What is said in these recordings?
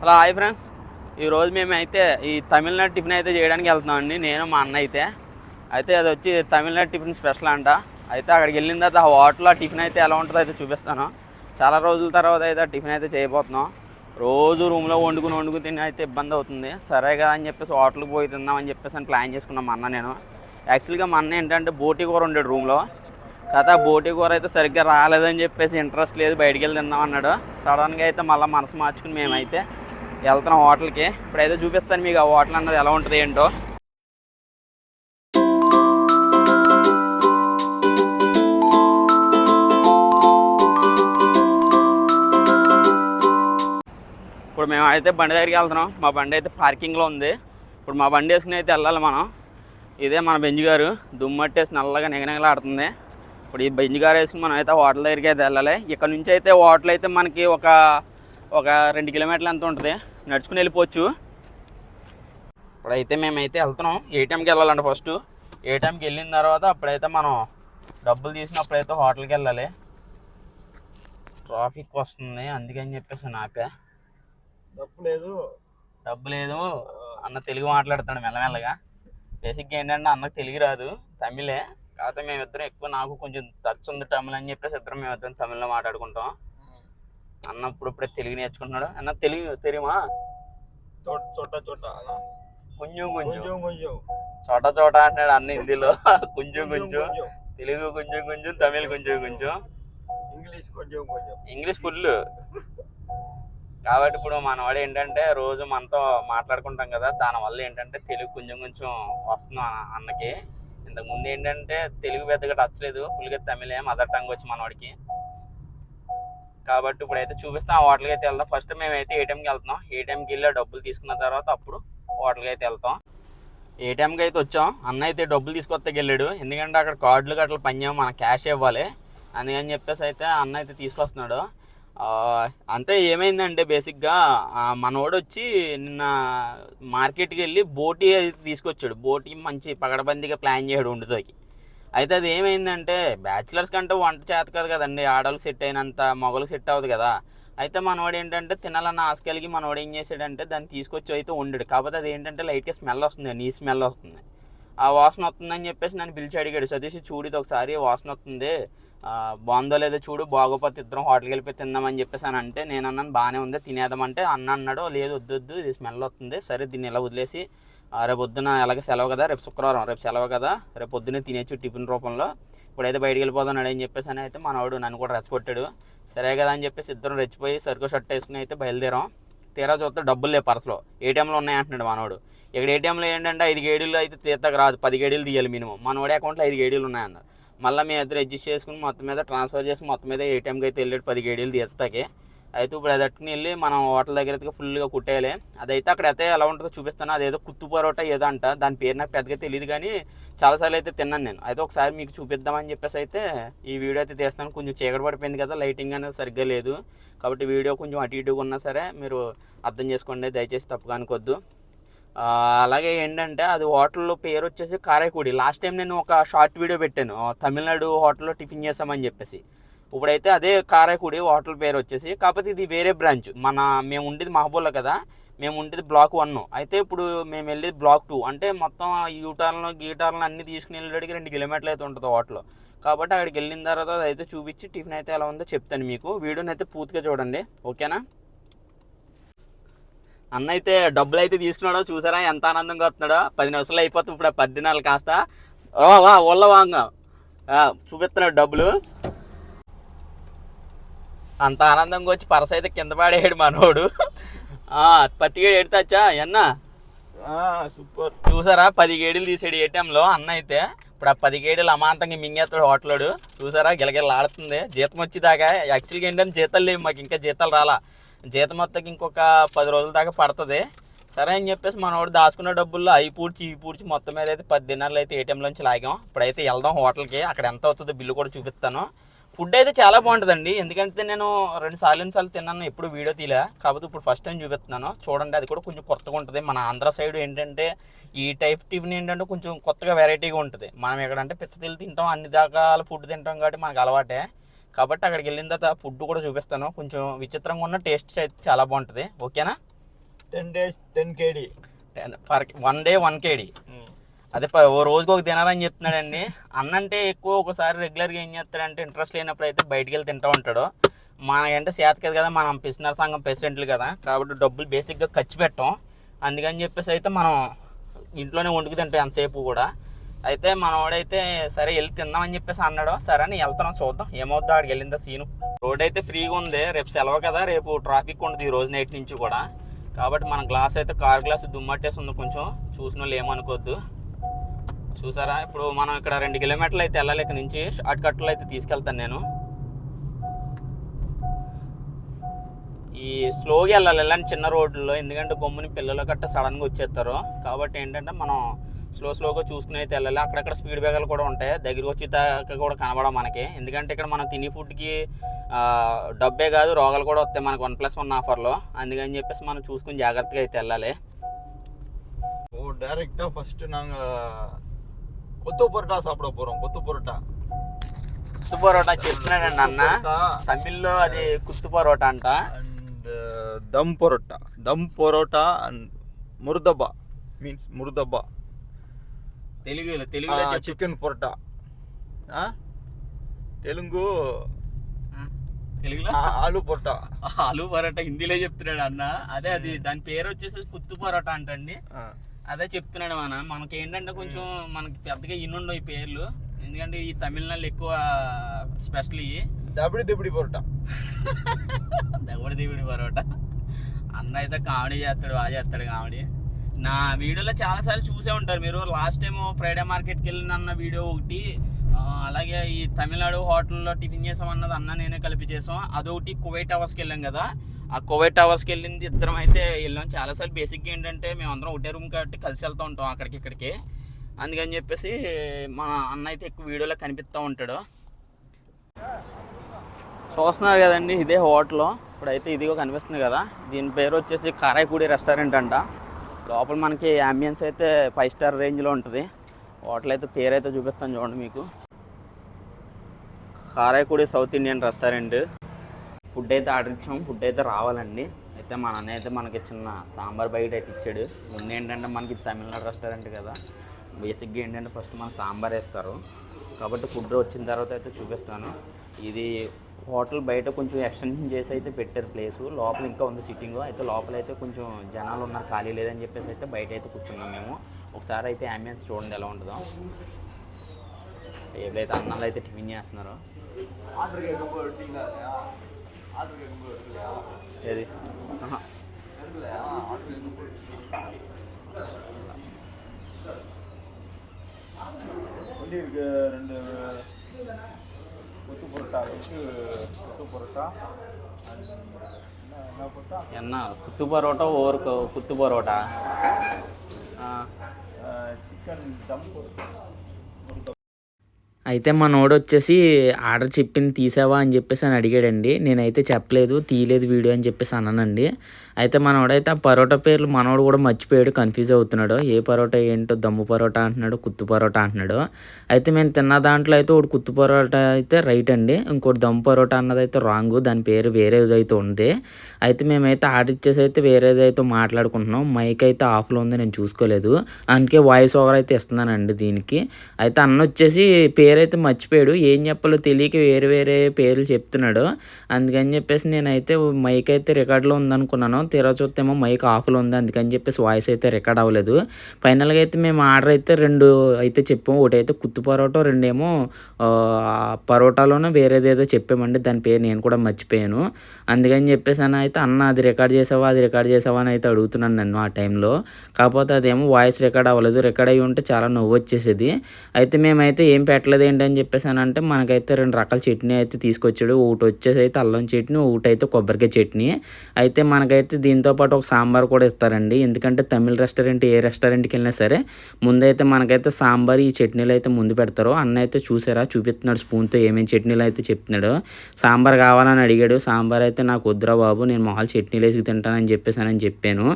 Hello hi friends. ఈరోజు మేమైతే ఈ తమిళనాడు టిఫిన్ అయితే చేయడానికి వెళ్తున్నామండి నేను మా అన్న అయితే. అయితే అది వచ్చి తమిళనాడు టిఫిన్ స్పెషల్ అంట. అయితే అక్కడికి వెళ్ళిన తర్వాత ఆ హోటల్లో టిఫిన్ అయితే ఎలా ఉంటుందో అయితే చూపిస్తాను. చాలా రోజుల తర్వాత అయితే ఆ టిఫిన్ అయితే చేయబోతున్నాం. రోజు రూమ్లో వండుకుని వండుకుని తిని అయితే ఇబ్బంది అవుతుంది. సరే కదా అని చెప్పేసి హోటల్కి పోయి తిందామని చెప్పేసి అని ప్లాన్ చేసుకున్నాం అన్న నేను. యాక్చువల్గా మా అన్న ఏంటంటే బోటి కూర ఉండేడు రూమ్లో. కథ బోటి కూర అయితే సరిగ్గా రాలేదని చెప్పేసి ఇంట్రెస్ట్ లేదు బయటికి వెళ్ళి తిందాం అన్నాడు. సడన్గా అయితే మళ్ళీ మనసు మార్చుకుని మేమైతే వెళ్తున్నాం హోటల్కి. ఇప్పుడైతే చూపిస్తాను మీకు ఆ హోటల్ అన్నది ఎలా ఉంటుంది ఏంటో. ఇప్పుడు మేము అయితే బండి దగ్గరికి వెళ్తున్నాం. మా బండి అయితే పార్కింగ్లో ఉంది. ఇప్పుడు మా బండి వేసుకుని అయితే వెళ్ళాలి మనం. ఇదే మన బెంజ్ గారు. దుమ్మట్టేసి నల్లగా నిగనగలాడుతుంది. ఇప్పుడు ఈ బెంజ్ గారు వేసుకుని మనం అయితే హోటల్ దగ్గరికి అయితే వెళ్ళాలి. ఇక్కడ నుంచి అయితే హోటల్ అయితే మనకి ఒక ఒక రెండు కిలోమీటర్లు ఎంత ఉంటుంది? నడుచుకుని వెళ్ళిపోవచ్చు. ఇప్పుడైతే మేమైతే వెళ్తున్నాం. ఏటీఎంకి వెళ్ళాలండి ఫస్ట్ ఏటీఎంకి వెళ్ళిన తర్వాత అప్పుడైతే మనం డబ్బులు తీసినప్పుడైతే హోటల్కి వెళ్ళాలి. ట్రాఫిక్ వస్తుంది. అందుకని చెప్పేసి నాపే తప్పు లేదు. డబ్బు లేదు. అన్న తెలుగు మాట్లాడుతాడు మెల్లమెల్లగా. బేసిక్గా ఏంటంటే అన్నకు తెలుగు రాదు. తమిళే. కాకపోతే మేమిద్దరం ఎక్కువ నాకు కొంచెం టచ్ ఉంది తమిళ్ అని చెప్పేసి ఇద్దరం మేమిద్దరం తమిళ్ళో మాట్లాడుకుంటాం. అన్న ఇప్పుడు ఇప్పుడే తెలుగు నేర్చుకుంటున్నాడు. అన్న తెలుగు తెలియమా చోట చోట. కొంచెం కొంచెం. కొంచెం చోట చోట అంటున్నాడు అన్న హిందీలో. కొంచెం కొంచెం తెలుగు కొంచెం కొంచెం తమిళ్ కొంచెం కొంచెం. ఇంగ్లీష్ కొంచెం కొంచెం. English full. కాబట్టి ఇప్పుడు మనవాడు ఏంటంటే రోజు మనతో మాట్లాడుకుంటాం కదా దానివల్ల ఏంటంటే తెలుగు కొంచెం కొంచెం వస్తుంది అన్న- అన్నకి. ఇంతకు ముందు ఏంటంటే తెలుగు పెద్దగా టచ్ లేదు. ఫుల్గా తమిళే మదర్ టంగ్ వచ్చి మనవాడికి. కాబట్టి ఇప్పుడైతే చూపిస్తాం. హోటల్కి అయితే వెళ్దాం. ఫస్ట్ మేమైతే ఏటీఎంకి వెళ్తున్నాం. ఏటీఎంకి వెళ్ళి డబ్బులు తీసుకున్న తర్వాత అప్పుడు హోటల్కి అయితే వెళ్తాం. ఏటీఎంకి అయితే వచ్చాం. అన్న అయితే డబ్బులు తీసుకొత్తకి వెళ్ళాడు. ఎందుకంటే అక్కడ కార్డులు గట్ల పని మన క్యాష్ ఇవ్వాలి. అందుకని చెప్పేసి అయితే అన్న అయితే తీసుకొస్తున్నాడు. అంటే ఏమైందంటే బేసిక్గా ఆ, మనోడు వచ్చి నిన్న మార్కెట్కి వెళ్ళి బోటి అయితే తీసుకొచ్చాడు. బోటి మంచి పగడబందిగా ప్లాన్ చేయడు వండుతోకి అయితే అది ఏమైందంటే బ్యాచిలర్స్ కంటే వంట చేత కాదు కదండి. ఆడవాళ్ళకి సెట్ అయినంత మొగలు సెట్ అవ్వదు కదా. అయితే మనవాడు ఏంటంటే తినాలన్న ఆశ కలిగి మనవాడు ఏం చేశాడంటే దాన్ని తీసుకొచ్చి అయితే వండాడు. కాకపోతే అది ఏంటంటే లైట్గా స్మెల్ వస్తుంది. నీ స్మెల్ వస్తుంది. ఆ వాసన వస్తుందని చెప్పేసి నన్ను పిలిచి అడిగాడు. సతీష్ చూడు ఇది ఒకసారి వాసన వస్తుంది. బాగుందో లేదో చూడు. బాగోపోతే ఇద్దరం హోటల్కి వెళ్ళిపోయి తిందామని చెప్పేసి అని అంటే నేను అన్నాను బాగానే ఉంది. తినేద్దామంటే అన్న అన్నాడు లేదు వద్దు వద్దు. ఇది స్మెల్ వస్తుంది. సరే దీన్ని ఇలా వదిలేసి రేపు పొద్దున ఎలాగ సెలవు కదా? రేపు శుక్రవారం. రేపు సెలవు కదా? రేపు పొద్దున్నే తినేచ్చు టిఫిన్ రూపంలో. ఇప్పుడైతే బయటికి వెళ్ళిపోతున్నాడు అని చెప్పేసి అని అయితే మనవాడు నన్ను కూడా రెచ్చగొట్టాడు. సరే కదా అని చెప్పేసి ఇద్దరం రెచ్చిపోయి సరుకు షర్ట్ వేసుకుని అయితే బయలుదేరాం. తీరా చూస్తే డబ్బులు లేవు పర్సులో. ఏటీఎంలో ఉన్నాయి అంటున్నాడు మనవాడు ఇక్కడ ఏటీఎంలో ఏంటంటే ఐదు గేడీలు అయితే తీర్థకు రాదు. పది గేడీలు తీయాలి మినిమం. మనవాడి అకౌంట్లో ఐదు గేడీలు ఉన్నాయన్నారు. మళ్ళీ మేము ఇద్దరు అడ్జస్ట్ చేసుకుని మొత్తం మీద ట్రాన్స్ఫర్ చేసి మొత్తం మీద ఏటీఎంకి అయితే వెళ్ళాడు. పది గేడీలు తీస్తాకి అయితే ఇప్పుడు అది అట్టుకుని వెళ్ళి మనం హోటల్ దగ్గర అయితే ఫుల్గా కుట్టేయాలి. అదైతే అక్కడ అయితే ఎలా ఉంటుందో చూపిస్తాను. అదేదో కుత్తు పరోటా ఏదో అంట. దాని పేరు నాకు పెద్దగా తెలియదు కానీ చాలాసార్లు అయితే తిన్నాను నేను. అయితే ఒకసారి మీకు చూపిద్దామని చెప్పేసి అయితే ఈ వీడియో అయితే తీస్తాను కొంచెం చీకటి పడిపోయింది కదా లైటింగ్ అనేది సరిగ్గా లేదు. కాబట్టి వీడియో కొంచెం అటు ఇటుగా ఉన్నా సరే మీరు అర్థం చేసుకోండి. దయచేసి తప్పుగా అనుకోవద్దు అలాగే ఏంటంటే అది హోటల్లో పేరు వచ్చేసి కారైకూడి. లాస్ట్ టైం నేను ఒక షార్ట్ వీడియో పెట్టాను. తమిళనాడు హోటల్లో టిఫిన్ చేసామని చెప్పేసి. ఇప్పుడైతే అదే కారైకుడి హోటల్ పేరు వచ్చేసి కాకపోతే ఇది వేరే బ్రాంచ్. మన మేము ఉండేది మహబూబ్లో కదా మేము ఉండేది బ్లాక్ వన్. అయితే ఇప్పుడు మేము వెళ్ళేది బ్లాక్ టూ. అంటే మొత్తం యూటర్లను గీటర్లను అన్ని తీసుకుని వెళ్ళడానికి రెండు కిలోమీటర్లు అయితే ఉంటుంది హోటల్. కాబట్టి అక్కడికి వెళ్ళిన తర్వాత అది అయితే చూపించి టిఫిన్ అయితే ఎలా ఉందో చెప్తాను మీకు. వీడియోని అయితే పూర్తిగా చూడండి. ఓకేనా? అన్న అయితే డబ్బులు అయితే తీసుకున్నాడో చూసారా? ఎంత ఆనందంగా వస్తున్నాడో. పది నిమిషాలు అయిపోతుంది ఇప్పుడు పద్దెనాలు కాస్త. వా ఒళ్ళ వాంగ. చూపిస్తున్నాడు డబ్బులు. అంత ఆనందంగా వచ్చి పరస అయితే కింద పడేయడు మనోడు. ఆ, పత్తిగేడు ఎడతాచ్చా ఎన్న? ఆ, సూపర్. చూసారా? పది గేడీలు తీసాడు ఏటీఎంలో అన్న అయితే. ఇప్పుడు ఆ పది గేడీలు అమాంతంగా మింగేస్తాడు హోటలోడు. చూసారా? గిలగిల ఆడుతుంది. జీతం వచ్చేదాకా యాక్చువల్గా ఏంటంటే జీతాలు లేవు మాకు ఇంకా జీతాలు రాలా. జీతం మొత్తం ఇంకొక పది రోజుల దాకా పడుతుంది. సరే అని చెప్పేసి మనోడు దాచుకున్న డబ్బుల్లో అవి పూడ్చి ఇవి పూడ్చి మొత్తం మీద అయితే పది దినాలు అయితే ఏటీఎంలోంచి లాగాం. ఇప్పుడైతే వెళ్దాం హోటల్కి. అక్కడ ఎంత అవుతుందో బిల్లు కూడా చూపిస్తాను. ఫుడ్ అయితే చాలా బాగుంటుందండి. ఎందుకంటే నేను రెండు సార్లు సార్లు తిన్నాను ఎప్పుడు వీడియో తీలే కాకపోతే ఇప్పుడు ఫస్ట్ టైం చూపిస్తున్నాను. చూడండి అది కూడా కొంచెం కొత్తగా ఉంటుంది. మన ఆంధ్ర సైడ్ ఏంటంటే ఈ టైప్ టిఫిన్ ఏంటంటే కొంచెం కొత్తగా వెరైటీగా ఉంటుంది. మనం ఎక్కడంటే పిచ్చతిల్లి తింటాం అన్ని రకాల ఫుడ్ తింటాం కాబట్టి మనకు అలవాటే. కాబట్టి అక్కడికి వెళ్ళిన తర్వాత ఫుడ్ కూడా చూపిస్తాను. కొంచెం విచిత్రంగా ఉన్న టేస్ట్ అయితే చాలా బాగుంటుంది. ఓకేనా? Ten days ten KD per one day one KD అదే ప- ఓ రోజుకి ఒక తినాలని చెప్తున్నాడండి. అన్నంటే ఎక్కువ ఒకసారి రెగ్యులర్గా ఏం చేస్తాడంటే ఇంట్రెస్ట్ లేనప్పుడు అయితే బయటికి వెళ్ళి తింటూ ఉంటాడు. మనకంటే సేత కదా కదా మనం పిసినర్ సంఘం ప్రెసిడెంట్లు కదా. కాబట్టి డబ్బులు బేసిక్గా ఖర్చు పెట్టాం. అందుకని చెప్పేసి అయితే మనం ఇంట్లోనే వండుకు తింటాం ఎంతసేపు కూడా. అయితే మనవాడైతే సరే వెళ్ళి తిందామని చెప్పేసి అన్నాడు. సరే అని వెళ్తున్నాం చూద్దాం. ఏమవుద్దో ఆడికి వెళ్ళిందా సీను రోడ్ అయితే ఫ్రీగా ఉంది. రేపు సెలవు కదా రేపు ట్రాఫిక్ ఉండదు ఈ రోజు నైట్ నుంచి కూడా. కాబట్టి మన గ్లాస్ అయితే కార్ గ్లాస్ దుమ్మట్టేసి ఉంది కొంచెం. చూసిన వాళ్ళు ఏమనుకోవద్దు. చూసారా? ఇప్పుడు మనం ఇక్కడ రెండు కిలోమీటర్లు అయితే వెళ్ళాలి ఇక్కడ నుంచి షార్ట్ కట్లో అయితే తీసుకెళ్తాను నేను. ఈ స్లోగా వెళ్ళాలి వెళ్ళండి చిన్న రోడ్లలో ఎందుకంటే గమ్ముని పిల్లలు గట్ట సడన్గా వచ్చేస్తారు. కాబట్టి ఏంటంటే మనం స్లో స్లోగా చూసుకుని అయితే వెళ్ళాలి. అక్కడక్కడ స్పీడ్ బ్రేకర్లు కూడా ఉంటాయి. దగ్గరికి వచ్చి కూడా కనబడం మనకి. ఎందుకంటే ఇక్కడ మనం తినే ఫుడ్కి డబ్బే కాదు రోగాలు కూడా వస్తాయి మనకు వన్ ప్లస్ వన్ ఆఫర్లో. అందుకని చెప్పేసి మనం చూసుకుని జాగ్రత్తగా అయితే వెళ్ళాలి. ఓ ఫస్ట్ నాకు கொத்து பரோட்டா சாப்பிட போறோம் கொத்து பரோட்டா కుత్తు పరోటా చెప్తున్నాడండి అన్న பரோட்டா తమిళ్లో అది కుత్తు పరోటా అంట and dum parotta dum parotta and murtabak means murtabak తెలుగులో తెలుగులో చెప్పు. చికెన్ పరోటా ఆ? తెలుగు ఆ, తెలుగులో ఆ- ఆలు పరోటా ఆలు పరోటా హిందీలో చెప్తున్నాడు అన్న అదే అది దాని పేరు వచ్చేసి కుత్తు పరోటా అంటండి ఆ. అదే చెప్తున్నాడు మన మనకి ఏంటంటే కొంచెం మనకి పెద్దగా ఇన్నుండవు ఈ పేర్లు. ఎందుకంటే ఈ తమిళనాడులో ఎక్కువ స్పెషల్ ఇవి దబడి దబడి పరోటా. దేవుడి దేవుడి పరోటా. అన్న అయితే కామెడీ చేస్తాడు బాగా చేస్తాడు కామెడీ. నా వీడియోలో చాలాసార్లు చూసే ఉంటారు మీరు. లాస్ట్ టైం ఫ్రైడే మార్కెట్కి వెళ్ళిన అన్న వీడియో ఒకటి అలాగే ఈ తమిళనాడు హోటల్లో టిఫిన్ చేసాం అన్నది అన్న నేనే కలిపి చేసాం. అదొకటి కువైట్ అవర్స్కి వెళ్ళాం కదా. ఆ కోవిడ్ టవర్స్కి వెళ్ళింది ఇద్దరం అయితే వెళ్ళాం. చాలాసార్లు బేసిక్గా ఏంటంటే మేము అందరం ఒకటే రూమ్ కాబట్టి కలిసి వెళ్తూ ఉంటాం అక్కడికి ఇక్కడికి. అందుకని చెప్పేసి మా అన్న అయితే ఎక్కువ వీడియోలో కనిపిస్తూ ఉంటాడు. చూస్తున్నారు కదండి ఇదే హోటల్ ఇప్పుడైతే ఇదిగో కనిపిస్తుంది కదా. దీని పేరు వచ్చేసి కారాయపూడి రెస్టారెంట్ అంట. లోపల మనకి అంబియన్స్ అయితే ఫైవ్ స్టార్ రేంజ్లో ఉంటుంది. హోటల్ అయితే పేరు అయితే చూపిస్తాను చూడండి మీకు. Karaikudi south Indian restaurant food అయితే ఆర్డర్ ఇచ్చాము ఫుడ్ అయితే రావాలండి. అయితే మా అన్న అయితే మనకి చిన్న సాంబార్ బయట అయితే ఇచ్చాడు. ముందు ఏంటంటే మనకి తమిళనాడు రెస్టారెంట్ కదా. బేసిక్గా ఏంటంటే ఫస్ట్ మన సాంబార్ వేస్తారు. కాబట్టి ఫుడ్ వచ్చిన తర్వాత అయితే చూపిస్తాను. ఇది హోటల్ బయట కొంచెం ఎక్స్టెన్షన్ చేసి అయితే పెట్టారు ప్లేసు. లోపల ఇంకా ఉంది సిట్టింగ్. అయితే లోపల అయితే కొంచెం జనాలు ఉన్నారు ఖాళీ లేదని చెప్పేసి అయితే బయట అయితే కూర్చున్నాం మేము. ఒకసారి అయితే అంబియన్స్ చూడండి ఎలా ఉంటుందో. ఏవైతే అన్నాలు అయితే టిఫిన్ చేస్తున్నారో. எது இருக்கு ரெண்டு கொத்து பரோட்டா வச்சு கொத்து பரோட்டா. என்ன குத்து பரோட்டா ஒவ்வொரு குத்து பரோட்டா? சிக்கன் தம் பரோட்டா. అయితే మనోడు వచ్చేసి ఆర్డర్ చెప్పింది తీసావా అని చెప్పేసి అని అడిగాడండి. నేనైతే చెప్పలేదు తీయలేదు వీడియో అని చెప్పేసి అన్నానండి. అయితే మనోడైతే ఆ పరోటా పేర్లు మనోడు కూడా మర్చిపోయాడు కన్ఫ్యూజ్ అవుతున్నాడు. ఏ పరోటా ఏంటో దమ్ము పరోటా అంటున్నాడు కుత్తు పరోటా అంటున్నాడు. అయితే మేము తిన్న దాంట్లో అయితే ఒకటి కుత్తు పరోటా అయితే రైట్ అండి. ఇంకోటి దమ్ము పరోటా అన్నది అయితే రాంగ్ దాని పేరు వేరేదైతే ఉంది. అయితే మేమైతే ఆర్డర్ ఇచ్చేసి అయితే వేరేదైతే మాట్లాడుకుంటున్నాం మైక్ అయితే ఆఫ్లో ఉంది నేను చూసుకోలేదు. అందుకే వాయిస్ ఓవర్ అయితే ఇస్తున్నానండి దీనికి. అయితే అన్న వచ్చేసి పేరైతే మర్చిపోయాడు. ఏం చెప్పాలో తెలియక వేరే వేరే పేర్లు చెప్తున్నాడు. అందుకని చెప్పేసి నేనైతే మైక్ అయితే రికార్డ్లో ఉందనుకున్నాను. తీరా చూస్తేమో మైక్ ఆఫ్లో ఉంది. అందుకని చెప్పేసి వాయిస్ అయితే రికార్డ్ అవ్వలేదు. ఫైనల్గా అయితే మేము ఆర్డర్ అయితే రెండు అయితే చెప్పాము. ఒకటి అయితే కుత్తు పరోటా రెండేమో పరోటాలోనే వేరేదేదో చెప్పామండి. దాని పేరు నేను కూడా మర్చిపోయాను. అందుకని చెప్పేసి అని అయితే అన్న అది రికార్డ్ చేసావా? అది రికార్డ్ చేసావా? అని అయితే అడుగుతున్నాను నన్ను ఆ టైంలో. కాకపోతే అదేమో వాయిస్ రికార్డ్ అవ్వలేదు. రికార్డ్ అయ్యి ఉంటే చాలా నవ్వు వచ్చేసేది. అయితే మేమైతే ఏం పెట్టలేదు. ఏంటని చెప్పేసి అని అంటే మనకైతే రెండు రకాల చట్నీ అయితే తీసుకొచ్చాడు. ఒకటి వచ్చేసి అయితే అల్లం చట్నీ ఒకటి అయితే కొబ్బరికాయ చట్నీ. అయితే మనకైతే దీంతో పాటు ఒక సాంబార్ కూడా ఇస్తారండి. ఎందుకంటే తమిళ రెస్టారెంట్ ఏ రెస్టారెంట్కి వెళ్ళినా సరే ముందైతే మనకైతే సాంబార్ ఈ చట్నీలు అయితే ముందు పెడతారు. అన్న అయితే చూసారా? చూపిస్తున్నాడు స్పూన్తో ఏమేమి చట్నీలు అయితే చెప్తున్నాడు. సాంబార్ కావాలని అడిగాడు. సాంబార్ అయితే నాకు వద్దురా బాబు నేను మామూలు చట్నీలు వేసి తింటానని చెప్పేసి అని చెప్పాను.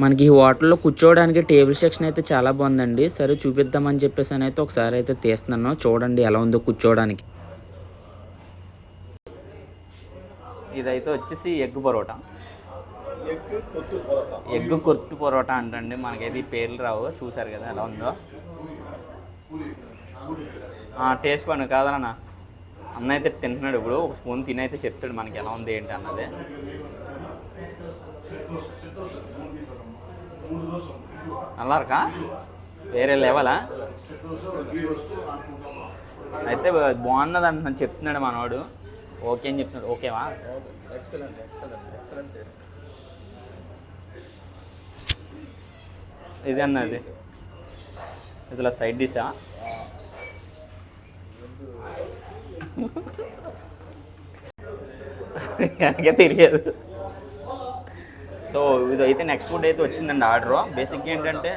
మనకి ఈ హోటల్లో కూర్చోవడానికి టేబుల్ సెక్షన్ అయితే చాలా బాగుందండి. సరే చూపిద్దామని చెప్పేసి అని అయితే ఒకసారి అయితే తీస్తున్నాను. చూడండి ఎలా ఉందో కూర్చోవడానికి. ఇదైతే వచ్చేసి ఎగ్ పరోటా. ఎగ్ కొత్తు పరోటా అంటండి. మనకైతే ఈ పేర్లు రావు. చూసారు కదా ఎలా ఉందో. టేస్ట్ పండు కాదన్న. అన్న అయితే తింటున్నాడు ఇప్పుడు. ఒక స్పూన్ తిని అయితే చెప్తాడు మనకి ఎలా ఉంది ఏంటి అన్నది. నల్లారకా? వేరే లెవెలా? అయితే బాగున్నది అంటున్నాను చెప్తున్నాడు మనవాడు ఓకే అని చెప్తున్నాడు. ఓకేవా? ఇది అన్నది ఇదిలా సైడ్ డిషా వెనకే తెలియదు సో ఇది అయితే నెక్స్ట్ ఫుడ్ అయితే వచ్చిందండి ఆర్డర్ బేసిక్గా ఏంటంటే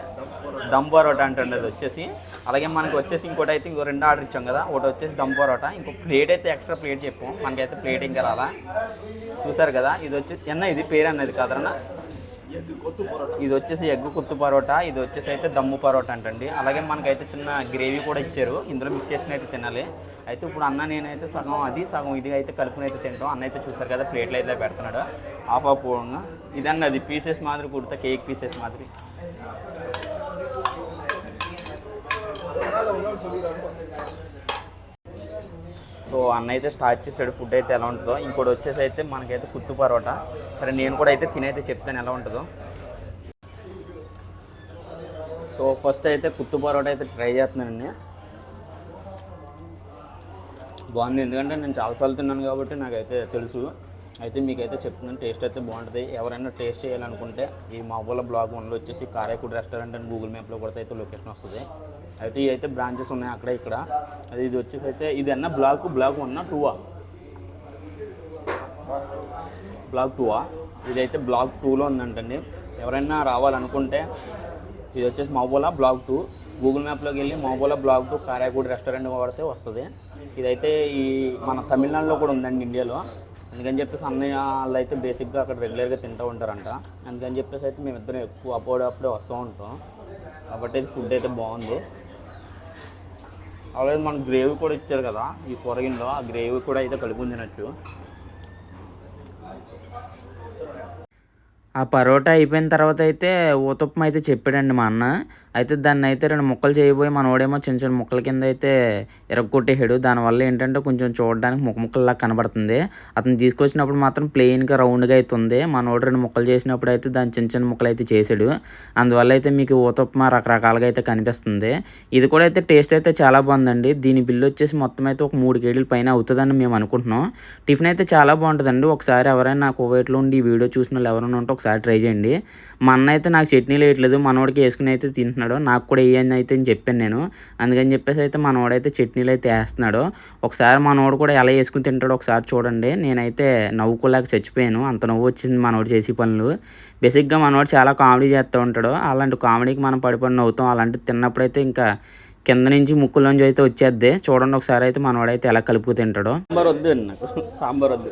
దమ్ పరోటా అంటే అది వచ్చేసి. అలాగే మనకు వచ్చేసి ఇంకోటి అయితే ఇంకో రెండు ఆర్డర్ ఇచ్చాం కదా. ఒకటి వచ్చేసి దమ్ పరోటా. ఇంకో ప్లేట్ అయితే ఎక్స్ట్రా ప్లేట్ చెప్పాం. మనకైతే ప్లేట్ ఇంకా రాలా చూసారు కదా? ఇది వచ్చి ఎన్న ఇది? పేరు అన్నది కదరన్నా ఇది వచ్చేసి ఎగ్ కుత్తు పరోటా ఇది వచ్చేసి అయితే దమ్ము పరోటా అంటండి. అలాగే మనకైతే చిన్న గ్రేవీ కూడా ఇచ్చారు. ఇందులో మిక్స్ చేసుకుని అయితే తినాలి. అయితే ఇప్పుడు అన్న నేనైతే సగం అది సగం ఇది అయితే కలుపుని అయితే తింటాం. అన్న అయితే చూసారు కదా ప్లేట్లు అయితే పెడుతున్నాడు. ఆఫ్ ఆఫ్ పోగా ఇదన్న అది పీసెస్ మాదిరి కుడతా కేక్ పీసెస్ మాదిరి. సో అన్న అయితే స్టార్ట్ చేసాడు ఫుడ్ అయితే ఎలా ఉంటుందో. ఇంకోటి వచ్చేసి అయితే మనకైతే కుత్తు పరోటా. సరే నేను కూడా అయితే తినైతే చెప్తాను ఎలా ఉంటుందో. సో ఫస్ట్ అయితే కుత్తు పరోటా అయితే ట్రై చేస్తున్నానండి. బాగుంది. ఎందుకంటే నేను చాలాసార్లు తిన్నాను కాబట్టి నాకైతే తెలుసు. అయితే మీకైతే చెప్తున్నాను. టేస్ట్ అయితే బాగుంటుంది. ఎవరైనా టేస్ట్ చేయాలనుకుంటే ఈ మాబోల బ్లాగ్ వన్లో వచ్చేసి కారేకుడి రెస్టారెంట్ అని గూగుల్ మ్యాప్లో కొడితే అయితే లొకేషన్ వస్తుంది. అయితే ఇవి అయితే బ్రాంచెస్ ఉన్నాయి అక్కడ ఇక్కడ. అది ఇది వచ్చేసి అయితే ఇది అన్న బ్లాక్ బ్లాక్ వన్ టూవా బ్లాక్ టూవా ఇదైతే బ్లాక్ టూలో ఉందంటండి. ఎవరైనా రావాలనుకుంటే ఇది వచ్చేసి మహబూలా బ్లాక్ టూ గూగుల్ మ్యాప్లోకి వెళ్ళి Mahboula block two Karaikudi restaurant కొడితే వస్తుంది. ఇదైతే ఈ మన తమిళనాడులో కూడా ఉందండి ఇండియాలో. అందుకని చెప్పేసి అన్నయ్య వాళ్ళు అయితే బేసిక్గా అక్కడ రెగ్యులర్గా తింటూ ఉంటారంట. అందుకని చెప్పేసి అయితే మేమిద్దరం ఎక్కువ అప్పుడప్పుడే వస్తూ ఉంటాం. కాబట్టి ఫుడ్ అయితే బాగుంది. అలాగే మనం గ్రేవీ కూడా ఇచ్చారు కదా ఈ పొరగిన్లో ఆ గ్రేవీ కూడా అయితే కలుపుని తినచ్చు. ఆ పరోటా అయిపోయిన తర్వాత అయితే ఊతప్పం అయితే చెప్పాడండి మా అన్న. అయితే దాన్ని అయితే రెండు ముక్కలు చేయబోయి మనోడేమో చిన్న చిన్న ముక్కల కింద అయితే ఇరగొట్టేసాడు దానివల్ల ఏంటంటే కొంచెం చూడడానికి ముక్క ముక్కల్లా కనబడుతుంది. అతను తీసుకొచ్చినప్పుడు మాత్రం ప్లెయిన్గా రౌండ్గా అయితే ఉంది. మనోడు రెండు ముక్కలు చేసినప్పుడు అయితే దాని చిన్న చిన్న ముక్కలు అయితే చేసాడు అందువల్ల అయితే మీకు ఊతప్పమ రకరకాలుగా అయితే కనిపిస్తుంది. ఇది కూడా అయితే టేస్ట్ అయితే చాలా బాగుందండి. దీని బిల్లు వచ్చేసి మొత్తం అయితే ఒక మూడు కేజీల పైన అవుతుందని మేము అనుకుంటున్నాం. టిఫిన్ అయితే చాలా బాగుంటుందండి. ఒకసారి ఎవరైనా కువైట్లో ఉండి ఈ వీడియో చూసిన వాళ్ళు ఎవరైనా ఉంటే ఒకసారి ట్రై చేయండి. మా అన్న అయితే నాకు చట్నీలు వేయట్లేదు మనోడికి వేసుకుని అయితే తింటున్నాడు నాకు కూడా వేయని అయితే అని చెప్పాను నేను. అందుకని చెప్పేసి అయితే మనోడైతే చట్నీలు అయితే వేస్తున్నాడు. ఒకసారి మనోడు కూడా ఎలా వేసుకుని తింటాడో ఒకసారి చూడండి. నేనైతే నవ్వుకోలేక చచ్చిపోయాను. అంత నవ్వు వచ్చింది మనోడు చేసే పనులు. బేసిక్గా మనోడు చాలా కామెడీ చేస్తూ ఉంటాడు. అలాంటి కామెడీకి మనం పడిపడి నవ్వుతాం. అలాంటివి తిన్నప్పుడైతే ఇంకా కింద నుంచి ముక్కులోంచి అయితే వచ్చేద్ది. చూడండి ఒకసారి అయితే మనవాడైతే ఎలా కలుపుకు తింటాడో. సాంబార్ వద్దు నాకు. సాంబార్ వద్దు.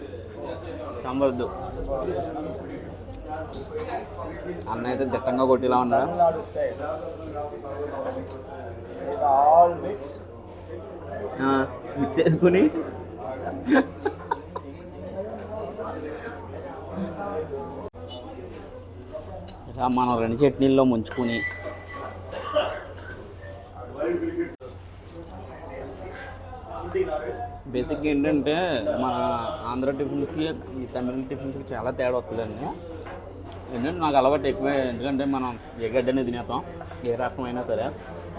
సాంబార్ వద్దు. అన్న అయితే దిట్టంగా కొట్టిలా ఉన్నాడు మిక్స్ మిక్స్ చేసుకుని. ఇలా మనం రెండు చట్నీల్లో ముంచుకుని. బేసిక్గా ఏంటంటే మన ఆంధ్ర టిఫిన్స్కి ఈ తమిళ టిఫిన్స్కి చాలా తేడా వస్తుందండి. ఎందుకంటే నాకు అలవాటు ఎక్కువే. ఎందుకంటే మనం ఏ గడ్డనే తినేస్తాం ఏ రాష్ట్రం అయినా సరే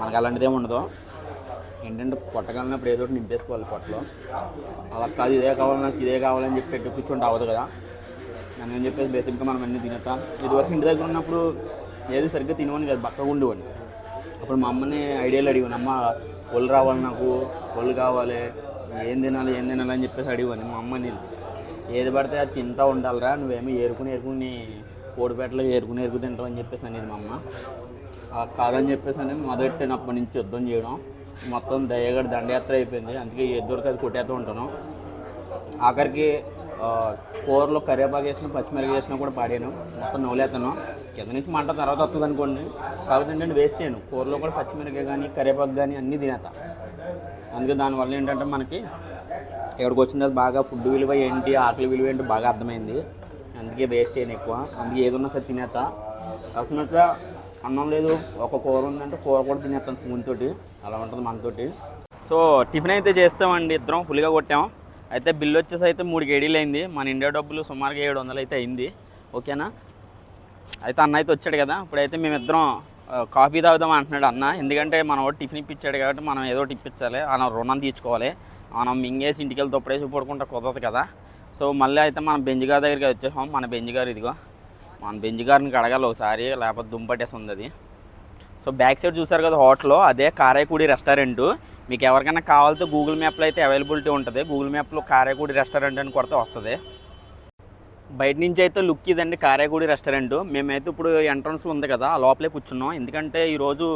మనకు అలాంటిది ఏమి ఉండదు. ఏంటంటే పొట్టగలినప్పుడు ఏదో ఒకటి నింపేసుకోవాలి పొట్టలో. అలా కాదు ఇదే కావాలి నాకు ఇదే కావాలని చెప్పి పెట్టి కూర్చుంటే అవ్వదు కదా. అని చెప్పేసి బేసిక్గా మనం అన్నీ తినేస్తాం. ఇదివరకు ఇంటి దగ్గర ఉన్నప్పుడు ఏది సరిగ్గా తినవని కాదు బక్కగా ఉండేవాడిని. అప్పుడు మా అమ్మని ఐడియాలు అడిగాను అమ్మ ఒళ్ళు రావాలి నాకు ఒళ్ళు కావాలి ఏం తినాలి ఏం తినాలి అని చెప్పేసి అడిగాను మా అమ్మని ఏది పడితే అది తింటా ఉండాలిరా నువ్వేమో ఏరుకుని ఏరుకుని కోడిపేటలో ఎరుకుని ఏరుకు తింటాం అని చెప్పేసి అనేది మా అమ్మ. కాదని చెప్పేసి అని మొదలెట్టినప్పటి నుంచి యుద్ధం చేయడం. మొత్తం దయగడ దండయాత్ర అయిపోయింది. అందుకే ఏది అది కొట్టేస్తూ ఉంటాను. ఆఖరికి కూరలో కరివేపాకు వేసిన పచ్చిమిరపకాయ వేసినా కూడా పాడాను మొత్తం నవ్వులేతాను కింద నుంచి మంట తర్వాత వస్తుంది అనుకోండి. కాకపోతే ఏంటంటే వేస్ట్ చేయను. కూరలో కూడా పచ్చిమిరపకాయ కానీ కరివేపాకు కానీ అన్నీ తినేత అందుకే దానివల్ల ఏంటంటే మనకి ఎక్కడికి వచ్చిన బాగా ఫుడ్ విలువ ఏంటి ఆకలి విలువ ఏంటి బాగా అర్థమైంది. అందుకే వేస్ట్ చేయను ఎక్కువ. అందుకే ఏదున్నా సరే తినేస్తా అసలు అన్నం లేదు ఒక కూర ఉందంటే కూర కూడా తినేస్తాను స్పూన్తోటి అలా ఉంటుంది మనతోటి. సో టిఫిన్ అయితే చేస్తామండి ఇద్దరం ఫుల్గా కొట్టాం. అయితే బిల్లు వచ్చేసి అయితే మూడు కేడీలు అయింది. మన ఇండియా డబ్బులు సుమారుగా ఏడు వందలు అయితే అయింది. ఓకేనా? అయితే అన్న అయితే వచ్చాడు కదా. ఇప్పుడైతే మేమిద్దరం కాఫీ తాగుదాం అంటున్నాడు అన్న. ఎందుకంటే మన టిఫిన్ ఇప్పించాడు కాబట్టి మనం ఏదో ఒకటి ఇప్పించాలి. మనం రుణం తీర్చుకోవాలి. మనం మింగేసి ఇంటికి వెళ్తే తప్పుడేసి పడుకుంటే కుదరదు కదా. సో మళ్ళీ అయితే మన బెంజ్ గారి దగ్గరికి వచ్చేసాం. మన బెంజ్ గారు ఇదిగో. మన బెంజ్ గారిని అడగాలి ఒకసారి లేకపోతే దుంపట్టేసి ఉంది అది. సో బ్యాక్ సైడ్ చూసారు కదా హోటల్లో అదే కారైకూడి రెస్టారెంట్. మీకు ఎవరికైనా కావాలితే గూగుల్ మ్యాప్లో అయితే అవైలబిలిటీ ఉంటుంది. గూగుల్ మ్యాప్లో కారైకూడి రెస్టారెంట్ అని కొడితే వస్తుంది. బయట నుంచి అయితే లుక్ ఇదండి కారేగూడి రెస్టారెంట్. మేమైతే ఇప్పుడు ఎంట్రన్స్ ఉంది కదా లోపలే కూర్చున్నాం. ఎందుకంటే ఈరోజు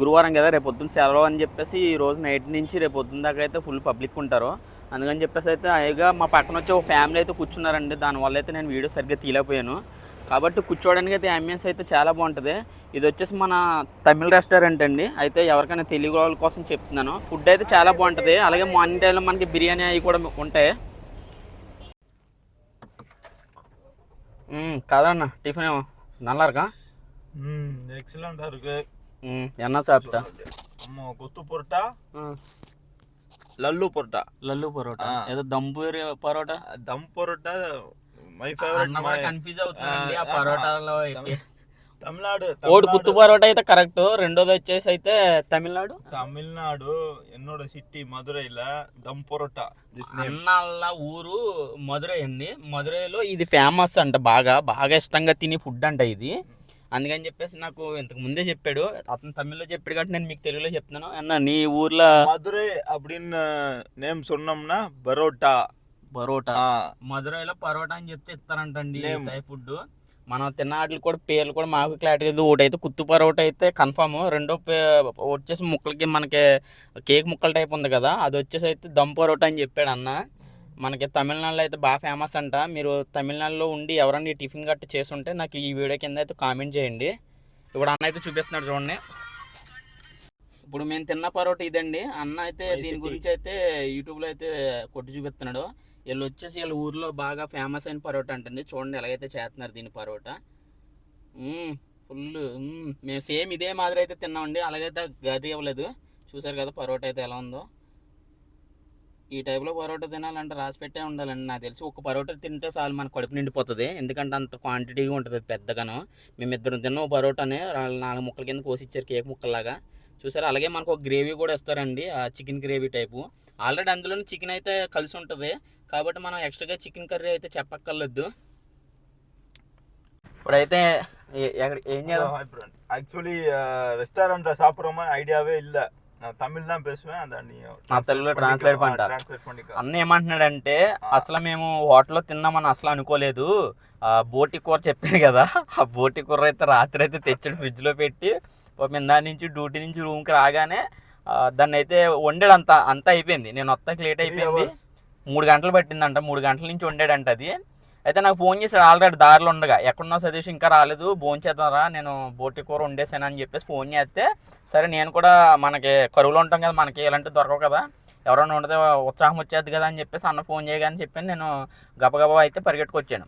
గురువారం కదా రేపు పొద్దున్న సెలవు అని చెప్పేసి ఈ రోజు నైట్ నుంచి రేపు పొద్దున్న దాకా అయితే ఫుల్ పబ్లిక్ ఉంటారు. అందుకని చెప్పేసి అయితే అయిగా మా పక్కన వచ్చి ఒక ఫ్యామిలీ అయితే కూర్చున్నారండి దానివల్ల అయితే నేను వీడియో సరిగ్గా తీయలేకపోయాను కాబట్టి కూర్చోవడానికి అయితే అంబియన్స్ అయితే చాలా బాగుంటుంది ఇది వచ్చేసి మన తమిళ రెస్టారెంట్ అండి అయితే ఎవరికైనా తెలుగు వాళ్ళ కోసం చెప్తున్నాను ఫుడ్ అయితే చాలా బాగుంటుంది అలాగే మార్నింగ్ టైంలో మనకి బిర్యానీ అవి కూడా ఉంటాయి ம் கதாண்ணா டிஃபன் நல்லா இருக்கா எக்ஸலண்டா இருக்கு ம் என்ன சாப்பிட்டா நம்ம கொத்து பொரோட்டா ம் లల్లు పొరటా. లల్లు పరోటా. ఏదో dum parotta? Dum parotta my favourite confuse అవుతుంది ఆ పరోటాలో తమిళనాడు ఓడి గుత్తు పరోటా అయితే కరెక్ట్ రెండోది వచ్చేసి అయితే తమిళనాడు. తమిళనాడు ఎన్నోడ సిటీ మధురైలో దమ్ పొరోటా. అన్నల్ల ఊరు మధురై అండి. మధురైలో ఇది ఫేమస్ అంట బాగా. బాగా ఇష్టంగా తినే ఫుడ్ అంట ఇది. అందుకని చెప్పేసి నాకు ఇంతకు ముందే చెప్పాడు. అతను తమిళ్ళో చెప్పాడు కాబట్టి నేను మీకు తెలుగులో చెప్తున్నాను. అన్న నీ ఊర్లో మధురై అప్పుడు నేమ్ సొన్నమ్నా బరోటా. బరోటా. మధురైలో పరోటా అని చెప్తే ఇస్తారంటండి థాయ్ ఫుడ్ మనం తిన్న వాటికి కూడా పేర్లు కూడా మాకు క్లారిటీ లేదు. ఒకటి అయితే కుత్తు పరోటా అయితే కన్ఫామ్ రెండో వచ్చేసి ముక్కలకి మనకి కేక్ ముక్కల టైప్ ఉంది కదా. అది వచ్చేసి అయితే దమ్ పరోటా అని చెప్పాడు అన్న. మనకి తమిళనాడులో అయితే బాగా ఫేమస్ అంట. మీరు తమిళనాడులో ఉండి ఎవరైనా ఈ టిఫిన్ గట్ట చేస్తుంటే నాకు ఈ వీడియో కింద అయితే కామెంట్ చేయండి. ఇప్పుడు అన్న అయితే చూపిస్తున్నాడు చూడండి. ఇప్పుడు మేము తిన్న పరోటా ఇదండి. అన్న అయితే దీని. గురించి అయితే యూట్యూబ్లో అయితే కొట్టి చూపిస్తున్నాడు. వీళ్ళు వచ్చేసి వీళ్ళ ఊర్లో బాగా ఫేమస్ అయిన పరోటా అంటండి. చూడండి ఎలాగైతే చేస్తున్నారు దీని పరోటా. ఫుల్ మేము. సేమ్ ఇదే మాదిరి అయితే తిన్నామండి. అలాగైతే గర్రీ అవ్వలేదు. చూసారు కదా పరోటా అయితే ఎలా ఉందో. ఈ టైప్లో పరోటా తినాలంటే రాసి పెట్టే ఉండాలండి. నాకు తెలిసి ఒక పరోటా తింటే చాలు మన కడుపు నిండిపోతుంది. ఎందుకంటే అంత క్వాంటిటీగా ఉంటుంది పెద్దగాను. మేమిద్దరం తిన్న ఒక పరోటాని. నాలుగు ముక్కల కింద కోసి ఇచ్చారు కేక్ ముక్కలాగా చూసారు? అలాగే మనకు ఒక గ్రేవీ కూడా ఇస్తారండి. ఆ చికెన్ గ్రేవీ టైపు ఆల్రెడీ అందులోనే చికెన్ అయితే కలిసి ఉంటుంది. కాబట్టి మనం ఎక్స్ట్రాగా చికెన్ కర్రీ అయితే చెప్పక్కర్లేదు. ఇప్పుడైతే ఏం చేయాలో యాక్చువల్లీ రెస్టారెంట్ షాప్ ಸಾಪ್ರಮ್ಮ ఐడియావే ఇల్లా. மாதிரி ஐடியாவே இல்ல நான் தமிழ் தான் பேசுவேன் அந்த நீ నా తెలుగులో ట్రాన్స్లేట్ పంట ట్రాన్స్లేట్ பண்ணிக்க అన్న ఏమంటున్నాడంటే అసలు మేము హోటల్లో తిన్నామని అసలు అనుకోలేదు ఆ బోటి కూర చెప్పాను కదా ఆ బోటి కూర అయితే రాత్రి అయితే తెచ్చాడు ఫ్రిడ్జ్లో పెట్టి పాపం దాని నుంచి డ్యూటీ నుంచి రూమ్కి రాగానే ఆ, దాన్ని అయితే వండాడు అంత అంతా అయిపోయింది నేను వస్తాకి లేట్ అయిపోయింది మూడు గంటలు పట్టిందంట మూడు గంటల నుంచి వండాడంట అది అయితే నాకు ఫోన్ చేశాడు ఆల్రెడీ దారిలో ఉండగా. ఎక్కడున్నావు సతీష్ ఇంకా రాలేదు. భోజనం చేద్దాంరా నేను బోటి కూర వండేసాను అని చెప్పేసి ఫోన్ చేస్తే సరే నేను కూడా మనకి కరువులో ఉంటాం కదా మనకి ఇలాంటివి దొరకవు కదా ఎవరైనా ఉండదు ఉత్సాహం వచ్చేది కదా అని చెప్పేసి అన్న ఫోన్ చేయగానే చెప్పాను నేను గబగబా అయితే పరిగెట్టుకొచ్చాను.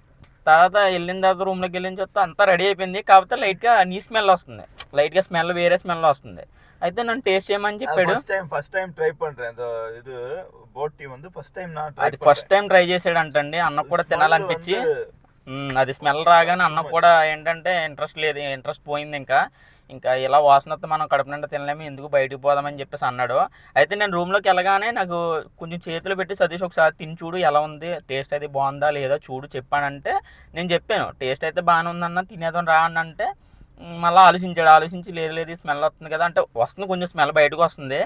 తర్వాత వెళ్ళిన తర్వాత రూమ్లోకి వెళ్ళిన చూస్తే అంతా రెడీ అయిపోయింది. కాకపోతే లైట్గా నీ స్మెల్ వస్తుంది. లైట్గా స్మెల్ వేరే స్మెల్ వస్తుంది. అయితే నన్ను టేస్ట్ చేయమని చెప్పాడు. First time first time try పండ్రేన్ ఇది బోట్ టీ ఉంది ఫస్ట్ టైం నా అది ఫస్ట్ టైం ట్రై చేసాడు అంటండి అన్న కూడా తినాలనిపించి. అది స్మెల్ రాగానే అన్న కూడా ఏంటంటే ఇంట్రెస్ట్ లేదు ఇంట్రెస్ట్ పోయింది ఇంకా. ఇంకా ఇలా వాసనతో మనం కడప నిండా తినలేము ఎందుకు బయటికి పోదామని చెప్పేసి అన్నాడు. అయితే నేను రూమ్లోకి వెళ్ళగానే నాకు కొంచెం చేతులు పెట్టి సతీష్ ఒకసారి తిని చూడు ఎలా ఉంది టేస్ట్ అయితే బాగుందా లేదా చూడు చెప్పానంటే నేను చెప్పాను టేస్ట్ అయితే బాగానే ఉందన్న తినేదాన్ని రా అని అంటే మళ్ళీ ఆలోచించాడు ఆలోచించి లేదు లేదు స్మెల్ వస్తుంది కదా అంటే వస్తుంది కొంచెం స్మెల్ బయటకు వస్తుంది.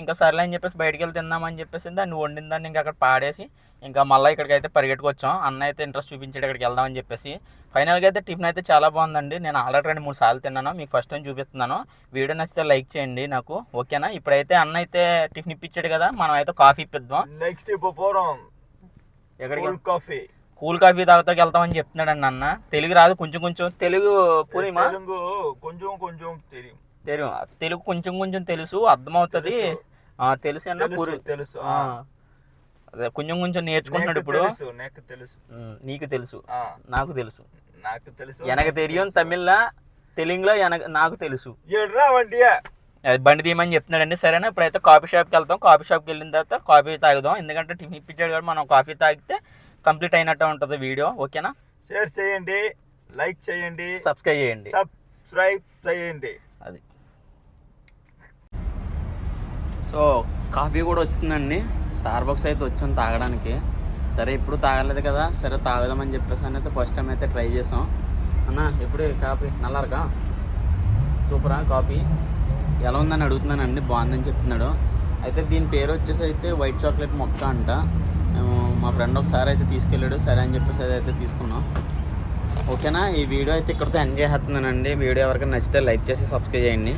ఇంకా సర్లే అని చెప్పేసి బయటకు వెళ్ళి తిందామని చెప్పేసి దాన్ని వండిన దాన్ని ఇంకా అక్కడ పాడేసి ఇంకా మళ్ళీ ఇక్కడికి అయితే పరిగెట్టుకొచ్చాం అన్న అయితే ఇంట్రెస్ట్ చూపించాడు ఇక్కడికి వెళ్దామని చెప్పేసి. ఫైనల్గా అయితే టిఫిన్ అయితే చాలా బాగుందండి. నేను ఆల్రెడీ రెండు మూడు సార్లు తిన్నాను. మీకు ఫస్ట్ టైం చూపిస్తున్నాను. వీడియో నచ్చితే లైక్ చేయండి నాకు ఓకేనా? ఇప్పుడైతే అన్న అయితే టిఫిన్ ఇప్పించాడు కదా మనం అయితే కాఫీ ఇప్పిద్దాం. నెక్స్ట్ ఇప్పుడు ఎక్కడికి కాఫీ కూల్ కాఫీ తాగుతాకి వెళ్తామని చెప్తున్నాడు అన్న తెలుగు రాదు కొంచెం కొంచెం. తెలుగు పూర్ణిమ? తెలుగు కొంచెం కొంచెం తెలియం తెలుగు తెలుగు కొంచెం కొంచెం తెలుసు అర్థమవుతుంది. ఆ, తెలుసు అన్న పూరి తెలుసు. అదే కొంచెం కొంచెం నేర్చుకుంటున్నాడు ఇప్పుడు. తెలుసు నాకు తెలుసు. నీకు తెలుసు. ఆ, నాకు తెలుసు. నాకు తెలుసు. ఎనక తెలియం తమిళ్ళో తెలుగులో ఎనక నాకు తెలుసు. అది బండి తీయమని చెప్తున్నాడండి సరేనా? ఇప్పుడైతే కాఫీ షాప్కి వెళ్తాం కాఫీ షాప్కి వెళ్ళిన తర్వాత కాఫీ తాగుదాం. ఎందుకంటే టిఫిన్ ఇప్పించాడు కాబట్టి మనం కాఫీ తాగితే కంప్లీట్ అయినట్టు ఉంటుంది వీడియో ఓకేనా? షేర్ చేయండి లైక్ చేయండి సబ్స్క్రైబ్ చేయండి. సబ్స్క్రైబ్ చేయండి. అది. సో కాఫీ కూడా వచ్చిందండి. స్టార్ బాక్స్ అయితే వచ్చాం తాగడానికి. సరే ఇప్పుడు తాగలేదు కదా సరే తాగుదామని చెప్పేసి అని అయితే ఫస్ట్ టైం అయితే ట్రై చేసాం. అన్న ఎప్పుడు కాఫీ? నల్లరకా? సూపరా కాఫీ? ఎలా ఉందని అడుగుతున్నానండి బాగుందని చెప్తున్నాడు. అయితే దీని పేరు వచ్చేసి అయితే వైట్ చాక్లెట్ మొక్క అంట. మేము మా ఫ్రెండ్ ఒకసారి అయితే తీసుకెళ్ళాడు. సరే అని చెప్పేసి అదైతే తీసుకున్నాం. ఓకేనా? ఈ వీడియో అయితే ఇక్కడితో ఎండ్ చేస్తున్నానండి. వీడియో ఎవరికైనా నచ్చితే లైక్ చేసి సబ్స్క్రైబ్ చేయండి.